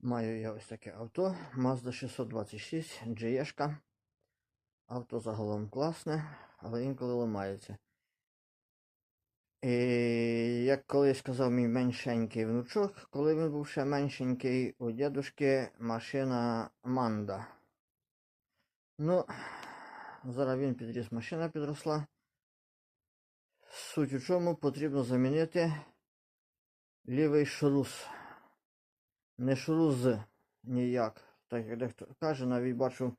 Маю я ось таке авто Mazda 626 GE. Авто загалом класне, але інколи ламається. І як колись казав мій меншенький внучок, коли він був ще меншенький, у дідушки машина Манда. Ну, зараз він підріс, машина підросла. Суть у чому потрібно замінити лівий шрус. Не шрус ніяк. Так як дехто каже, навіть бачу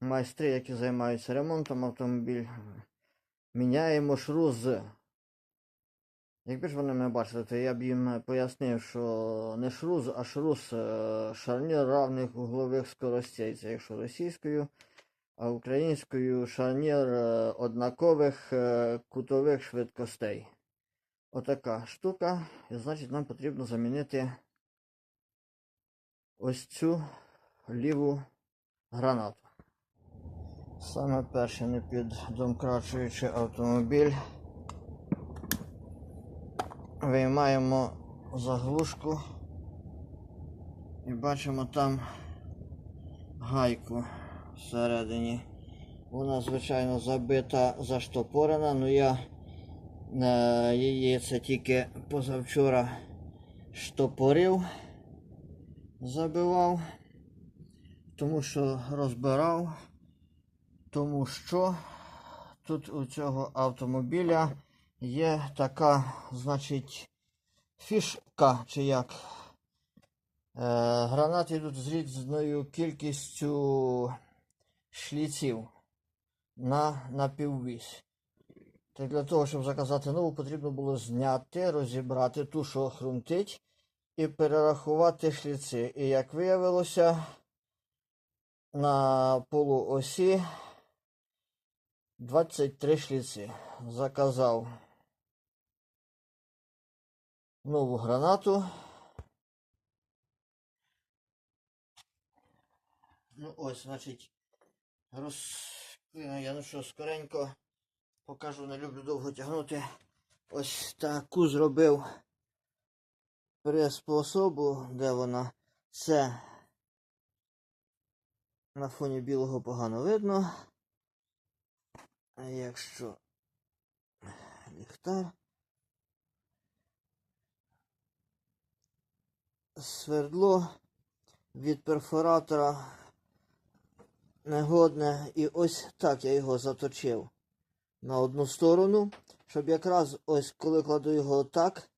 майстри, які займаються ремонтом автомобіль. Міняємо шрус. Якби ж вони мене бачили, то я б їм пояснив, що не шрус, а шрус е, шарнір равних углових скоростей. Це якщо російською, а українською шарнір е, однакових е, кутових швидкостей. Отака штука. І значить нам потрібно замінити ось цю ліву гранату. Саме перше не піддомкрачуючи автомобіль. Виймаємо заглушку і бачимо там гайку всередині. Вона, звичайно, забита, заштопорена, але я е, її це тільки позавчора штопорив, забивав, тому що розбирав, тому що тут у цього автомобіля є така, значить, фішка, чи як. Е, гранати йдуть з різною кількістю шліців на напіввісь. Для того, щоб заказати нову, потрібно було зняти, розібрати ту, що хрумтить, і перерахувати шліци. І як виявилося, на полуосі 23 шліци. Заказав нову гранату. Ну ось, значить, роз... Я ну що, скоренько покажу, не люблю довго тягнути. Ось таку зробив приспособу, де вона це на фоні білого погано видно. А якщо ліхтар. Свердло від перфоратора негодне. І ось так я його заточив на одну сторону, щоб якраз ось коли кладу його так,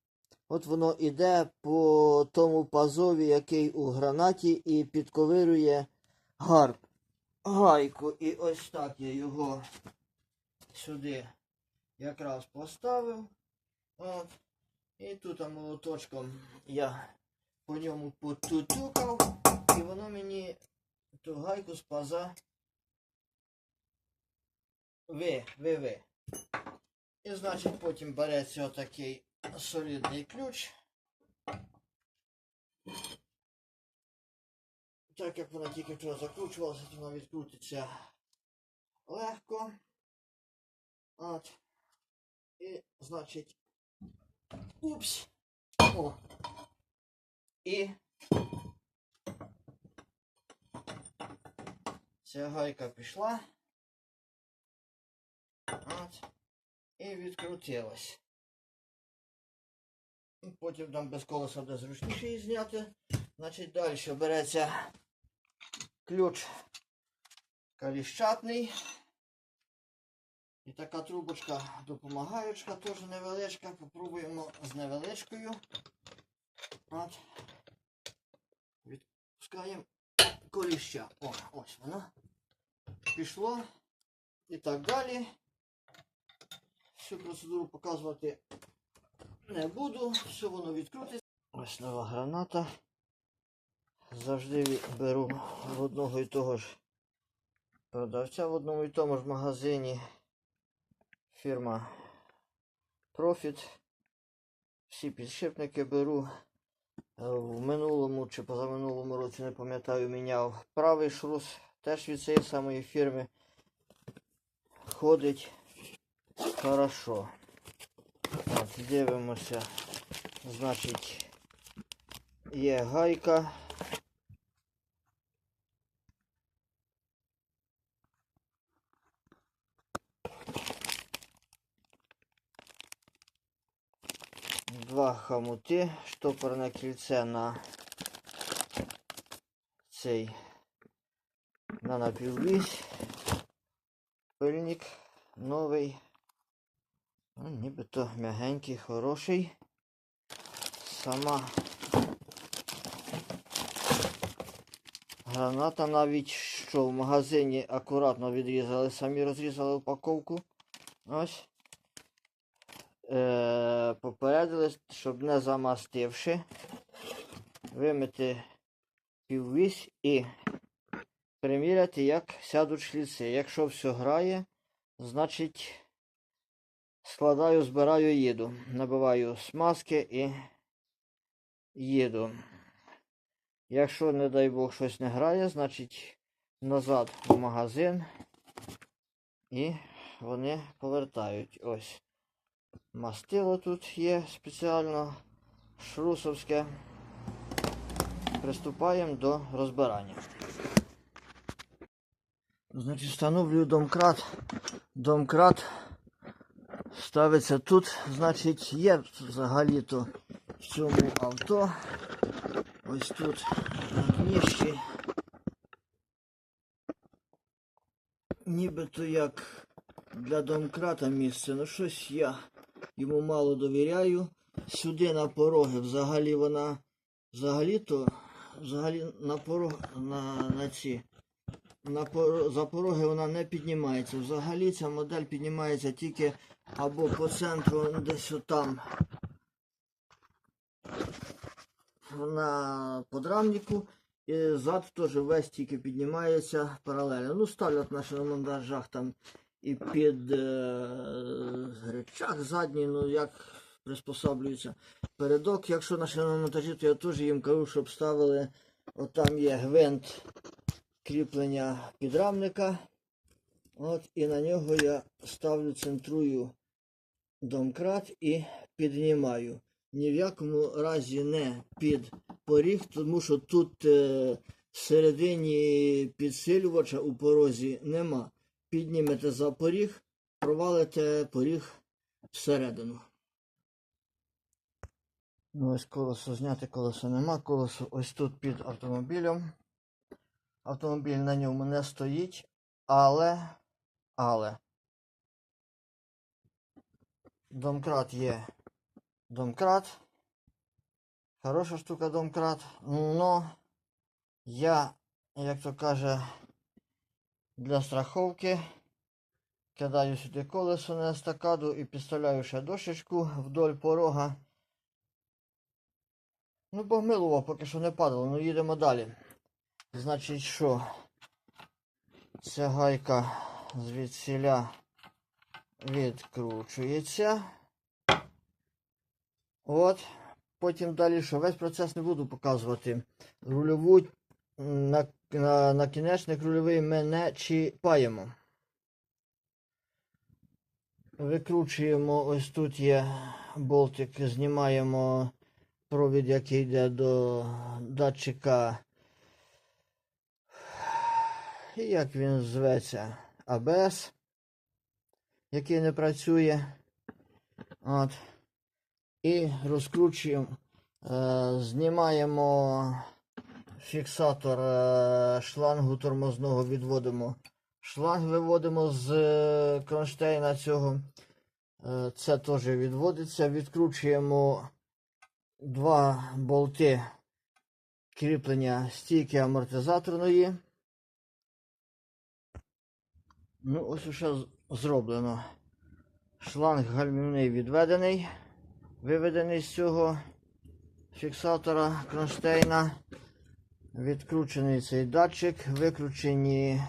от воно іде по тому пазові, який у гранаті, і підковирює гарб. Гайку. І ось так я його сюди якраз поставив. От. І тут молоточком я по ньому потутюкав, і воно мені ту гайку з паза ви, ви, ви. І значить потім береться отакий солідний ключ. Так як вона тільки вчора закручувалася, то вона відкрутиться легко. От. І, значить, упс. О. І ця гайка пішла. От. І відкрутилась. Потім там без колеса буде зручніше її зняти. Значить, далі береться ключ каліщатний. І така трубочка допомагаючка, теж невеличка. Попробуємо з невеличкою. От. Відпускаємо коліща. О, ось воно. Пішло. І так далі. Всю процедуру показувати не буду. Все воно відкрутиться. Ось нова граната. Завжди беру в одного і того ж продавця в одному і тому ж магазині. Фірма Profit. Всі підшипники беру. В минулому чи позаминулому році, не пам'ятаю, міняв правий шрус. Теж від цієї самої фірми. Ходить хорошо. Дивимося. Значить, є гайка. Два хамути, штопорне кільце на цей на напівлісь, пильник новий. Ну, нібито м'ягенький, хороший. Сама граната навіть що в магазині акуратно відрізали, самі розрізали упаковку. Ось. Е, попередили, щоб не замастивши, вимити піввісь і приміряти, як сядуть шліци. Якщо все грає, значить складаю, збираю, їду. Набиваю смазки і їду. Якщо, не дай Бог, щось не грає, значить назад в магазин і вони повертають. Ось. Мастило тут є спеціально шрусовське. Приступаємо до розбирання. Значить, встановлюю домкрат. Домкрат ставиться тут. Значить, є взагалі-то в цьому авто. Ось тут на. Нібито як для домкрата місце. Ну щось я йому мало довіряю. Сюди на пороги взагалі вона взагалі-то взагалі на порог на, на ці. На поро- за пороги вона не піднімається. Взагалі ця модель піднімається тільки або по центру десь отам на подрамнику. І зад теж весь тільки піднімається паралельно. Ну, ставлять на шиномонтажах там і під е, речах задній, ну як приспособлюється. Передок, якщо на шиномонтажі, то я теж їм кажу, щоб ставили, отам є гвинт кріплення підрамника. От, і на нього я ставлю, центрую домкрат і піднімаю. Ні в якому разі не під поріг, тому що тут е, всередині підсилювача у порозі нема. Піднімете за поріг, провалите поріг всередину. Ну, ось колесо зняти, колесо нема. Колесо ось тут під автомобілем. Автомобіль на ньому не стоїть, але, але домкрат є домкрат. Хороша штука домкрат. Но я, як то каже, для страховки кидаю сюди колесо на естакаду і підставляю ще дошечку вдоль порога. Ну, погмилував, поки що не падало, ну їдемо далі. Значить, що ця гайка звідсіля відкручується. От. Потім далі що весь процес не буду показувати. Рульову на, на, накінечник рульовий ми не чіпаємо. Викручуємо, ось тут є болтик, знімаємо провід, який йде до датчика. Як він зветься? АБС, який не працює. От. І розкручуємо, е, знімаємо фіксатор е, шлангу тормозного, відводимо. Шланг виводимо з е, кронштейна цього. Е, це теж відводиться. Відкручуємо два болти кріплення стійки амортизаторної. Ну, ось уже зроблено. Шланг гальмівний відведений, виведений з цього фіксатора кронштейна. Відкручений цей датчик, викручені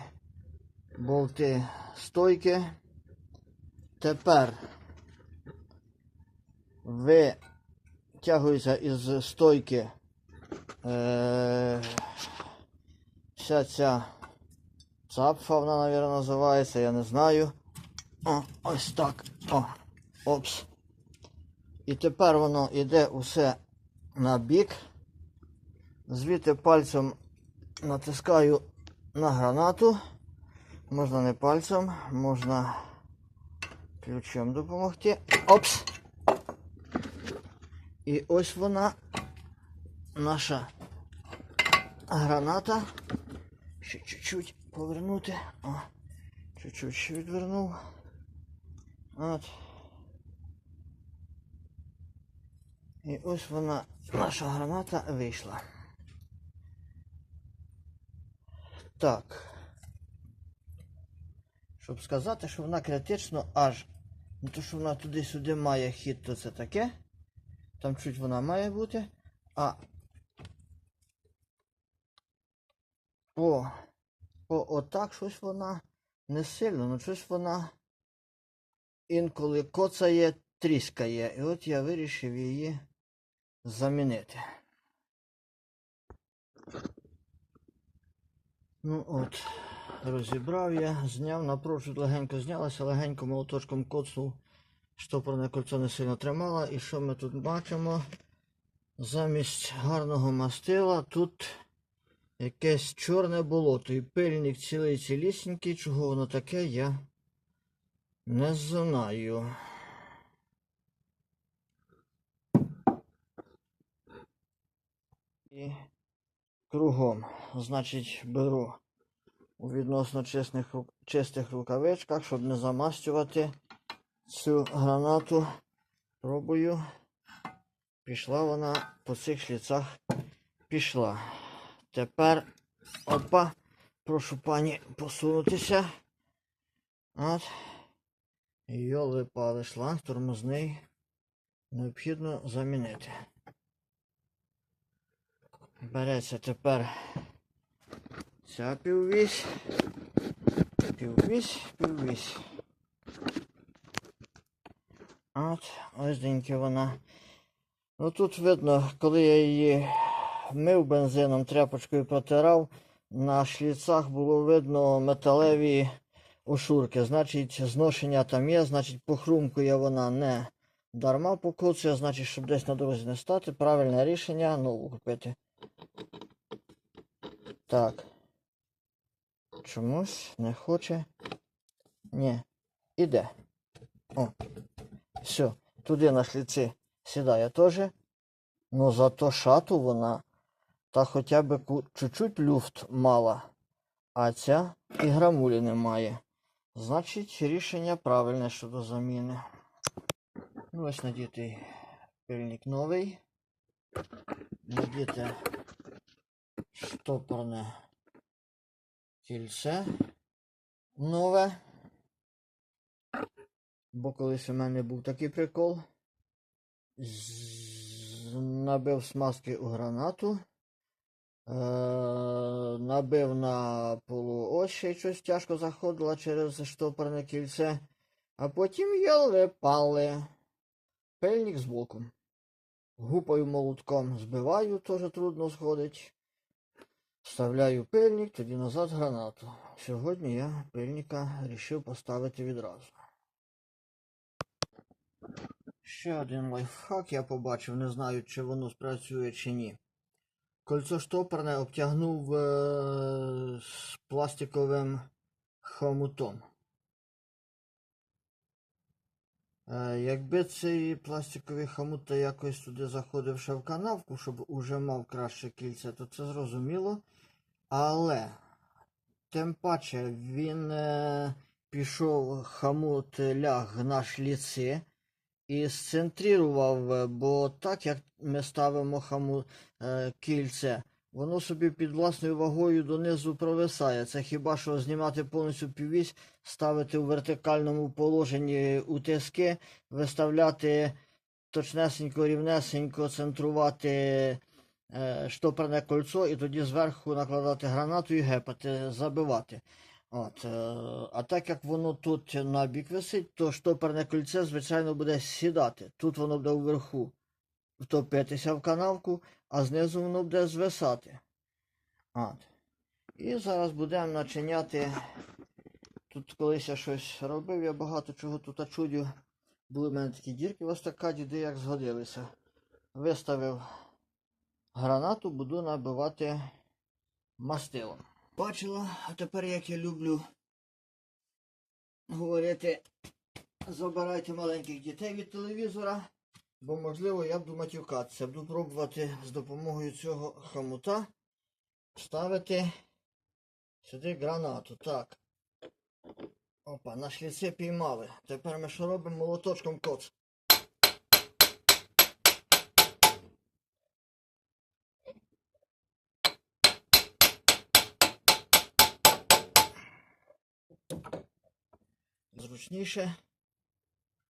болти стойки. Тепер витягується із стойки е, вся ця цапфа, вона, мабуть, називається, я не знаю. О, ось так. О, опс. І тепер воно йде усе на бік. Звідти пальцем натискаю на гранату. Можна не пальцем, можна ключом допомогти. Опс. І ось вона, наша граната. Ще чуть-чуть повернути. О, чуть-чуть ще відвернув. От. І ось вона, наша граната вийшла. Так. Щоб сказати, що вона критично аж. Ну то, що вона туди-сюди має хід, то це таке. Там чуть вона має бути. А по, по отак щось вона не сильно, ну щось вона інколи коцає, тріскає. І от я вирішив її замінити. Ну от, розібрав я, зняв, напрочуд легенько знялася, легенько молоточком коцнув, штопорне кольцо не сильно тримало. І що ми тут бачимо? Замість гарного мастила тут якесь чорне болото. І пильник цілий цілісінький, чого воно таке, я не знаю. І кругом. Значить, беру у відносно чесних, чистих рукавичках, щоб не замастювати цю гранату. Пробую. Пішла вона по цих шліцах. Пішла. Тепер опа. Прошу пані посунутися. От. Йоли пали шланг тормозний. Необхідно замінити. Береться тепер ця піввісь, піввісь, піввісь. От, ось деньки вона. Ну тут видно, коли я її мив бензином, тряпочкою протирав, на шліцах було видно металеві ошурки. Значить, зношення там є, значить, похрумкує вона не дарма покоцує, значить, щоб десь на дорозі не стати. Правильне рішення нову купити. Так. Чомусь не хоче. Ні. Іде. О. Все. Туди на шліці сідає теж. Ну зато шату вона та хоча б чуть-чуть люфт мала. А ця і грамулі немає. Значить, рішення правильне щодо заміни. Ну, ось надітий пильник новий. Надіте штопорне кільце нове. Бо колись у мене був такий прикол. Набив смазки у гранату. Е, набив на полуось, ще щось тяжко заходило через штопорне кільце. А потім йоли пали. Пильник з боку. Гупаю молотком, збиваю, теж трудно сходить. Вставляю пильник, тоді назад гранату. Сьогодні я пильника вирішив поставити відразу. Ще один лайфхак я побачив, не знаю, чи воно спрацює чи ні. Кольцо штопорне обтягнув е, пластиковим хомутом. Е, Якби цей пластиковий хомут якось туди заходив ще в канавку, щоб уже мав краще кільце, то це зрозуміло. Але тим паче він е, пішов хомут ляг на шліці і сцентрував, е, бо так як ми ставимо хаму е, кільце, воно собі під власною вагою донизу провисає. Це хіба що знімати повністю піввісь, ставити у вертикальному положенні утиски, виставляти точнесенько, рівнесенько, центрувати е, штопорне кольцо і тоді зверху накладати гранату і гепати, забивати. От, е, а так як воно тут на бік висить, то штопорне кольце, звичайно, буде сідати. Тут воно буде вверху втопитися в канавку, а знизу воно буде звисати. От. І зараз будемо начиняти. Тут колись я щось робив, я багато чого тут чудю. Були в мене такі дірки в естакаді, де як згодилися. Виставив гранату, буду набивати мастилом. Бачила, а тепер як я люблю говорити, забирайте маленьких дітей від телевізора, Бо, можливо, я буду матюкатися. Буду пробувати з допомогою цього хомута ставити сюди гранату. Так. Опа, на шліці піймали. Тепер ми що робимо молоточком коц. Зручніше.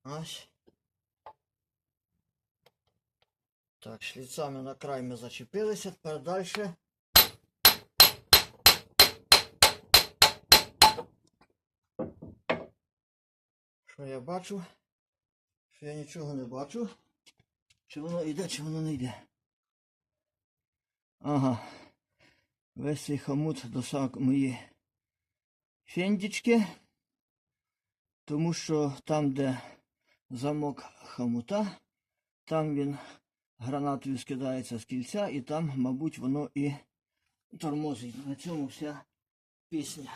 Ось. Так, шліцами на край ми зачепилися, тепер далі. Що я бачу? Що я нічого не бачу. Чи воно йде, чи воно не йде. Ага. Весь цей хомут до самої фендічки. Тому що там, де замок хомута, там він гранатою скидається з кільця, і там, мабуть, воно і тормозить. На цьому вся пісня.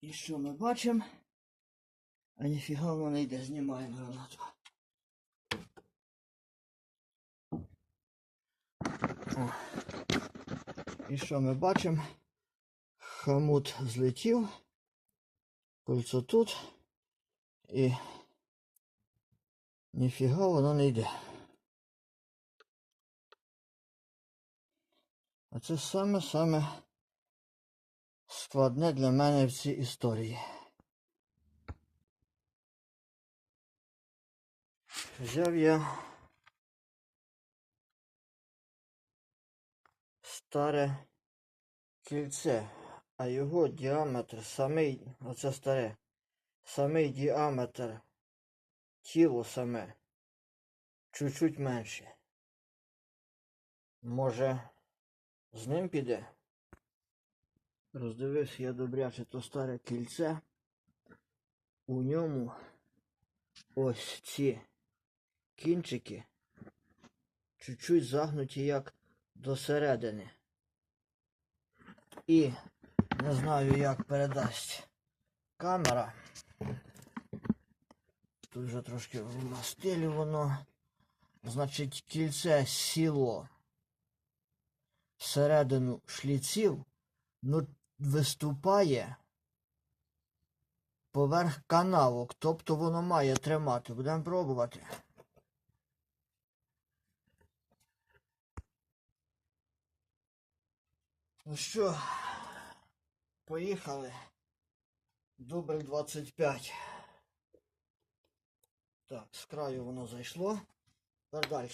І що ми бачимо? А ніфіга воно не йде, знімаємо гранату. О. І що ми бачимо? Хомут злетів, кольцо тут і ніфіга воно не йде. А це саме-саме складне для мене в цій історії. Взяв я старе кільце, а його діаметр самий, оце старе, самий діаметр тіло саме чуть-чуть менше. Може, з ним піде? Роздивився я добряче то старе кільце. У ньому ось ці кінчики чуть-чуть загнуті як до середини. І не знаю, як передасть камера. Тут вже трошки в стилі воно. Значить, кільце сіло всередину шліців, ну виступає поверх канавок, тобто воно має тримати. Будемо пробувати. Ну що, поїхали. Дубль 25. Так, з краю воно зайшло. Тепер далі.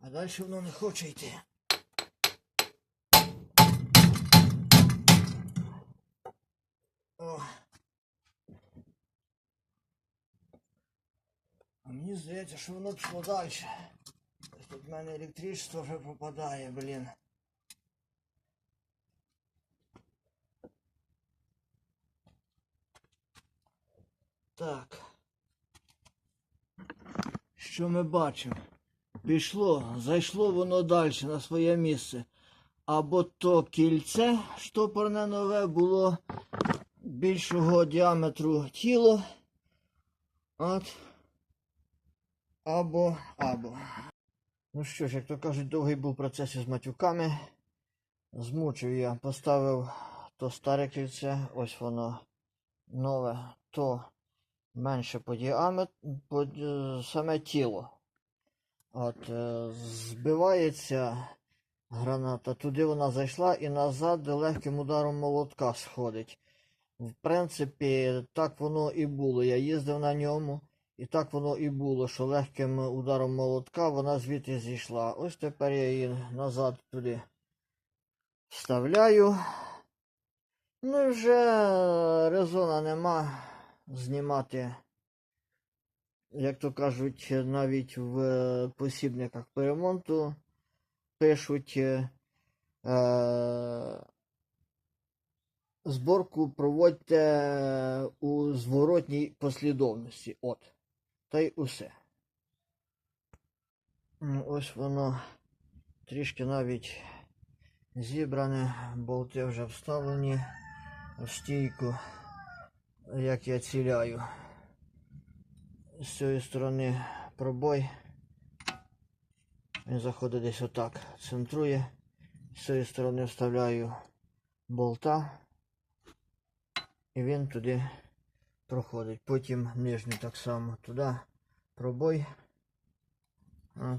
А далі воно не хоче йти. О. А мені здається, що воно пішло далі. Тут в мене електричество вже попадає, блін. Так. Що ми бачимо? Пішло, зайшло воно далі на своє місце. Або то кільце штопорне нове було більшого діаметру тіло. От. Або, або. Ну що ж, як то кажуть, довгий був процес із матюками. Змучив я, поставив то старе кільце, ось воно нове, то менше по діаметру, по е, саме тіло. От, е, збивається граната, туди вона зайшла і назад легким ударом молотка сходить. В принципі, так воно і було. Я їздив на ньому, і так воно і було, що легким ударом молотка вона звідти зійшла. Ось тепер я її назад туди вставляю. Ну і вже резона нема знімати, як то кажуть, навіть в е, посібниках по ремонту пишуть. е, е, Зборку проводьте у зворотній послідовності. От. Та й усе. Ну, Ось воно трішки навіть зібране, болти вже вставлені в стійку, як я ціляю. З цієї сторони пробой. Він заходить десь отак, центрує. З цієї сторони вставляю болта. І він туди проходить. Потім нижній так само туди пробой. Е,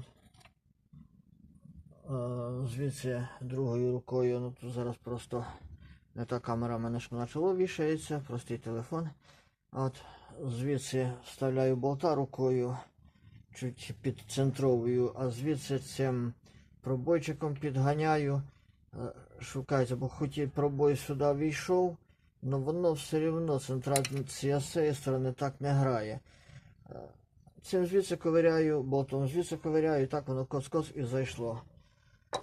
Звідси другою рукою, ну тут зараз просто не та камера мене ж на чоло вішається, простий телефон. От звідси вставляю болта рукою, чуть підцентровую, а звідси цим пробойчиком підганяю. Е, Шукається, бо хоч і пробой сюди війшов, але воно все рівно центрація з цієї сторони так не грає. Е, Цим звідси ковиряю, болтом звідси ковиряю, і так воно коц-коц і зайшло.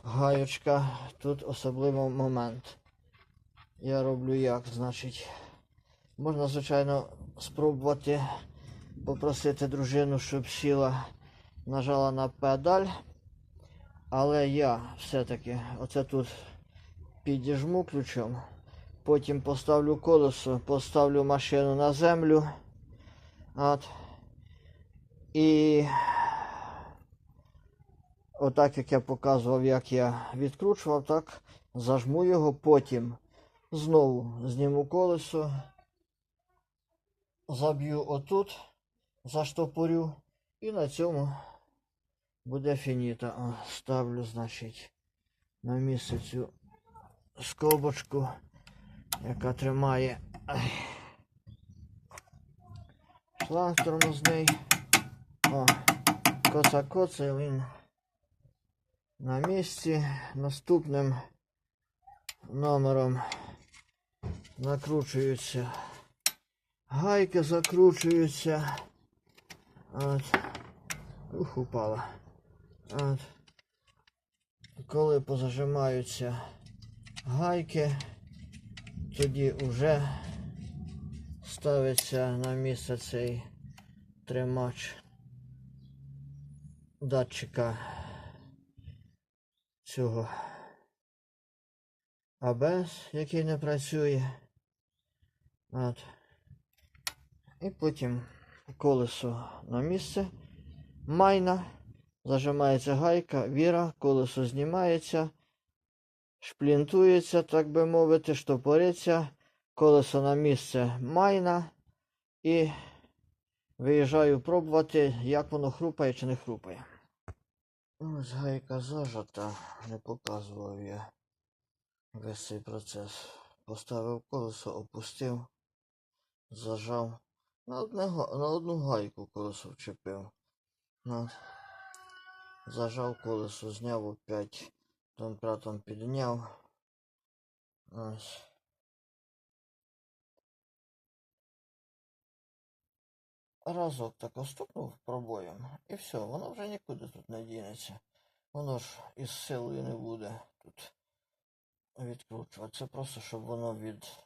Гаючка, тут особливий момент. Я роблю як, значить. Можна, звичайно, спробувати попросити дружину, щоб сіла, нажала на педаль. Але я все-таки оце тут підіжму ключом. Потім поставлю колесо, поставлю машину на землю. От. І отак, як я показував, як я відкручував, так зажму його, потім знову зніму колесо, заб'ю отут, заштопорю, і на цьому буде фініта. Ставлю, значить, на місце цю скобочку, яка тримає шланг тормозний. О, коца коца, він на місці. Наступним номером накручуються. Гайки закручуються. От. Ух, упала. От. Коли позажимаються гайки, тоді вже ставиться на місце цей тримач датчика цього АБС, який не працює. От. І потім колесо на місце. Майна. Зажимається гайка, віра, колесо знімається, шплінтується, так би мовити, штопориться, колесо на місце майна і виїжджаю пробувати, як воно хрупає чи не хрупає. Ось гайка зажата, не показував я весь цей процес. Поставив колесо, опустив, зажав. На, одне, на одну гайку колесо вчепив. Ну, зажав колесо, зняв опять, домкратом підняв. Ось. Разок так остукнув пробоєм, і все, воно вже нікуди тут не дінеться. Воно ж із силою не буде тут відкручувати. Це просто, щоб воно від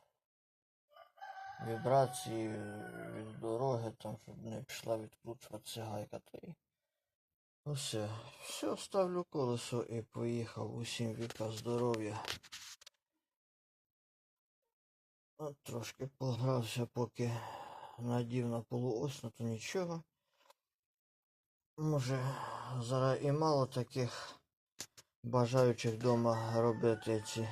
вібрації, від дороги, там, щоб не пішла відкручуватися гайка. Та й все. Ставлю колесо і поїхав. Усім віка здоров'я. Трошки погрався, поки надів на полуось, ну то нічого. Може, зараз і мало таких бажаючих вдома робити ці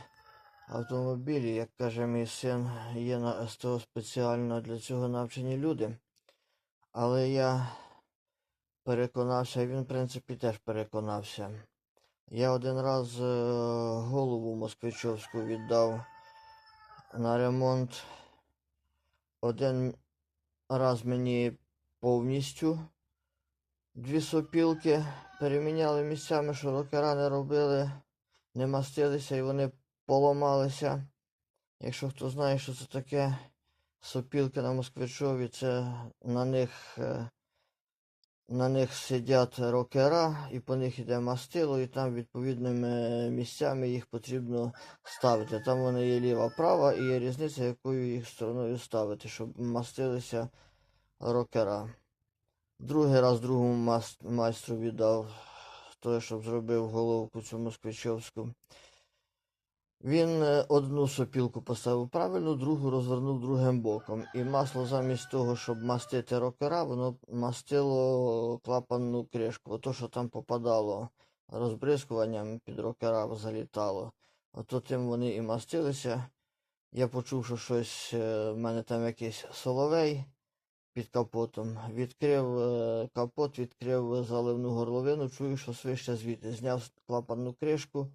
автомобілі. Як каже мій син, є на СТО спеціально для цього навчені люди. Але я переконався, і він, в принципі, теж переконався. Я один раз е, голову москвичовську віддав на ремонт. Один раз мені повністю дві сопілки переміняли місцями, що рокера не робили, не мастилися і вони поламалися. Якщо хто знає, що це таке, сопілки на Москвичові, це на них, е, на них сидять рокера, і по них йде мастило, і там відповідними місцями їх потрібно ставити. Там вони є ліва, права, і є різниця, якою їх стороною ставити, щоб мастилися рокера. Другий раз другому майстру віддав той, щоб зробив головку цю москвичовську. Він е, одну сопілку поставив правильно, другу розвернув другим боком. І масло замість того, щоб мастити рокера, воно мастило клапанну кришку. Ото, що там попадало розбризкуванням під рокера залітало. Ото тим вони і мастилися. Я почув, що щось е, в мене там якийсь соловей під капотом. Відкрив е, капот, відкрив заливну горловину, чую, що свище звідти. Зняв клапанну кришку.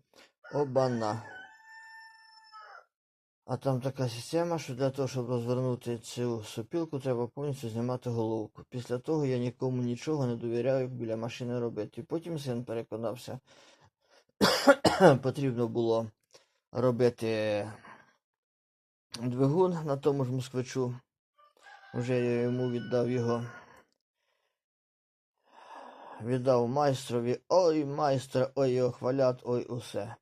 Обана. А там така система, що для того, щоб розвернути цю сопілку, треба повністю знімати головку. Після того я нікому нічого не довіряю біля машини робити. Потім син переконався, потрібно було робити двигун на тому ж москвичу. Вже я йому віддав його. Віддав майстрові. Ой, майстер, ой, його хвалять, ой, усе.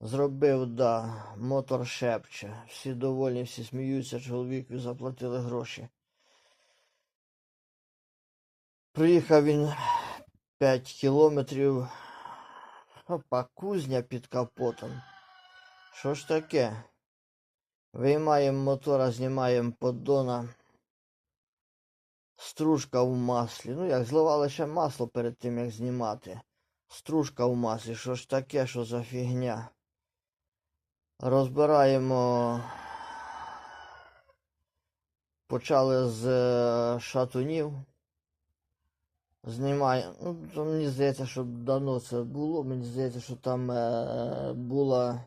Зробив, да, мотор шепче. Всі довольні, всі сміються, чоловікові заплатили гроші. Приїхав він 5 кілометрів. Опа, кузня під капотом. Що ж таке? Виймаємо мотора, знімаємо поддона. Стружка в маслі. Ну, як зливали ще масло перед тим, як знімати. Стружка в маслі. Що ж таке, що за фігня? Розбираємо. Почали з е, шатунів. Знімаємо. Ну, то мені здається, що давно це було. Мені здається, що там е, була,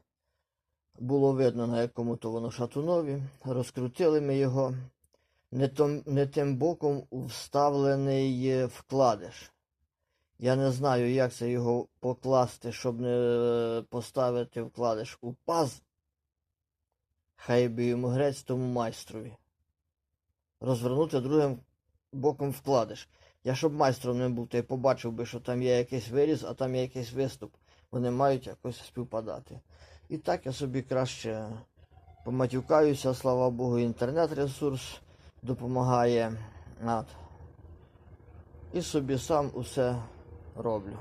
було видно, на якому то воно шатунові. Розкрутили ми його. Не, том, не тим боком вставлений е, вкладиш. Я не знаю, як це його покласти, щоб не е, поставити вкладиш у паз. Хай би йому грець тому майстрові. Розвернути другим боком вкладиш. Я щоб майстром не був, то й побачив би, що там є якийсь виріз, а там є якийсь виступ. Вони мають якось співпадати. І так я собі краще поматюкаюся, слава Богу, інтернет-ресурс допомагає. От. І собі сам усе роблю.